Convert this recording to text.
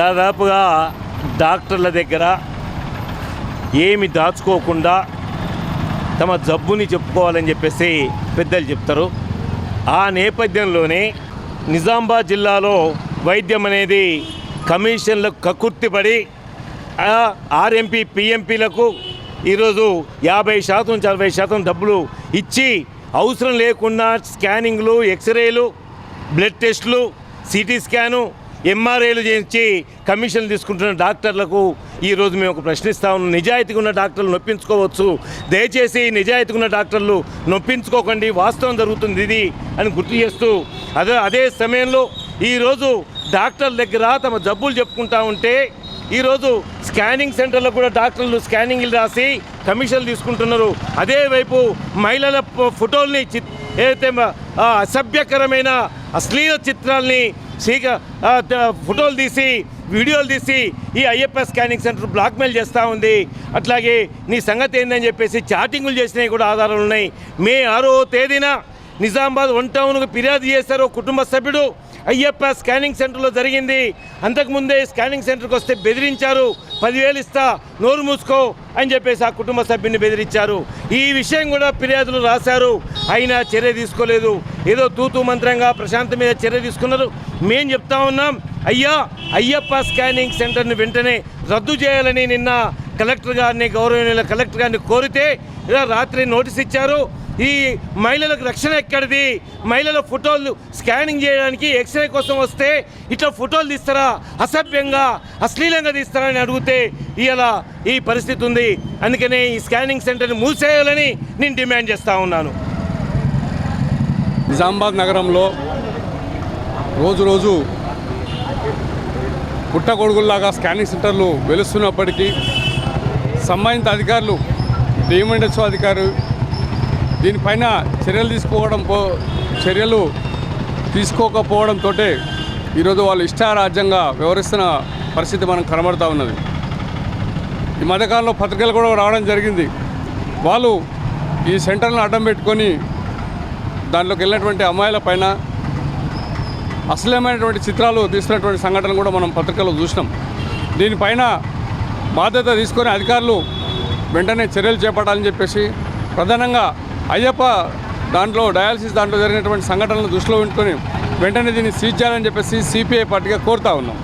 దాదాపుగా డాక్టర్ల దగ్గర ఏమి దాచుకోకుండా తమ జబ్బుని చెప్పుకోవాలని చెప్పేసి పెద్దలు చెప్తారు. ఆ నేపథ్యంలోనే నిజామాబాద్ జిల్లాలో వైద్యం అనేది కమిషన్లకు కకుర్తిపడి ఆర్ఎంపీ పిఎంపీలకు ఈరోజు యాభై శాతం నలభై శాతం డబ్బులు ఇచ్చి అవసరం లేకుండా స్కానింగ్లు ఎక్స్రేలు బ్లడ్ టెస్టులు సిటీ స్కాను ఎంఆర్ఐలు చేయించి కమిషన్లు తీసుకుంటున్న డాక్టర్లకు ఈరోజు మేము ఒక ప్రశ్నిస్తా ఉన్నాం. నిజాయితీగా ఉన్న డాక్టర్లు నొప్పించుకోవచ్చు. దయచేసి నిజాయితీగా ఉన్న డాక్టర్లు నొప్పించుకోకండి. వాస్తవం జరుగుతుంది ఇది అని గుర్తు చేస్తూ అదే అదే సమయంలో ఈరోజు డాక్టర్ల దగ్గర తమ జబ్బులు చెప్పుకుంటా ఉంటే ఈరోజు స్కానింగ్ సెంటర్లో కూడా డాక్టర్లు స్కానింగ్లు రాసి కమిషన్లు తీసుకుంటున్నారు. అదే వైపు మహిళల ఫోటోల్ని చిత్ ఏదైతే అసభ్యకరమైన అశ్లీల చిత్రాల్ని సీక ఫోటోలు తీసి వీడియోలు తీసి ఈ అయ్యప్ప స్కానింగ్ సెంటర్ బ్లాక్మెయిల్ చేస్తూ ఉంది. అట్లాగే నీ సంగతి ఏందని చెప్పేసి చాటింగులు చేసినవి కూడా ఆధారాలు ఉన్నాయి. మే ఆరో తేదీన నిజామాబాద్ వన్ టౌన్కు ఫిర్యాదు చేశారు కుటుంబ సభ్యుడు. అయ్యప్ప స్కానింగ్ సెంటర్లో జరిగింది. అంతకుముందే స్కానింగ్ సెంటర్కి వస్తే బెదిరించారు. పదివేలు ఇస్తా నోరు మూసుకో అని చెప్పేసి ఆ కుటుంబ సభ్యుని బెదిరించారు. ఈ విషయం కూడా ఫిర్యాదులు రాశారు. అయినా చర్య తీసుకోలేదు. ఏదో తూతు మంత్రంగా ప్రశాంత్ మీద చర్య తీసుకున్నారు. మేం చెప్తా ఉన్నాం అయ్యా అయ్యప్ప స్కానింగ్ సెంటర్ని వెంటనే రద్దు చేయాలని నిన్న కలెక్టర్ గారిని గౌరవనీయుల కలెక్టర్ గారిని కోరితే ఇలా రాత్రి నోటీస్ ఇచ్చారు. ఈ మహిళలకు రక్షణ ఎక్కడిది? మహిళల ఫోటోలు స్కానింగ్ చేయడానికి ఎక్స్రే కోసం వస్తే ఇట్లా ఫోటోలు తీస్తారా? అసభ్యంగా అశ్లీలంగా తీస్తారా అని అడిగితే ఇలా ఈ పరిస్థితి ఉంది. అందుకనే ఈ స్కానింగ్ సెంటర్ని మూసేయాలని నేను డిమాండ్ చేస్తూ ఉన్నాను. నిజామాబాద్ నగరంలో రోజు రోజు పుట్టగొడుగుల్లాగా స్కానింగ్ సెంటర్లు వెలుస్తున్నప్పటికీ సంబంధిత అధికారులు డిఎంఎండ్ఎస్ఓ అధికారు దీనిపైన చర్యలు తీసుకోవడం పో చర్యలు తీసుకోకపోవడంతో ఈరోజు వాళ్ళు ఇష్టారాజ్యంగా వ్యవహరిస్తున్న పరిస్థితి మనకు కనబడుతూ ఉన్నది. ఈ మధ్యకాలంలో పత్రికలు కూడా రావడం జరిగింది. వాళ్ళు ఈ సెంటర్ను అడ్డం పెట్టుకొని దాంట్లోకి వెళ్ళినటువంటి అమ్మాయిల పైన అసలేమైనటువంటి చిత్రాలు తీసినటువంటి సంఘటన కూడా మనం పత్రికల్లో చూసినాం. దీనిపైన బాధ్యత తీసుకొని అధికారులు వెంటనే చర్యలు చేపట్టాలని చెప్పేసి ప్రధానంగా అయ్యప్ప దాంట్లో డయాలసిస్ దాంట్లో జరిగినటువంటి సంఘటనలను దృష్టిలో ఉంచుకొని వెంటనే దీన్ని సీజ్ చేయాలని చెప్పేసి సిపిఐ పార్టీగా కోరుతా ఉన్నాం.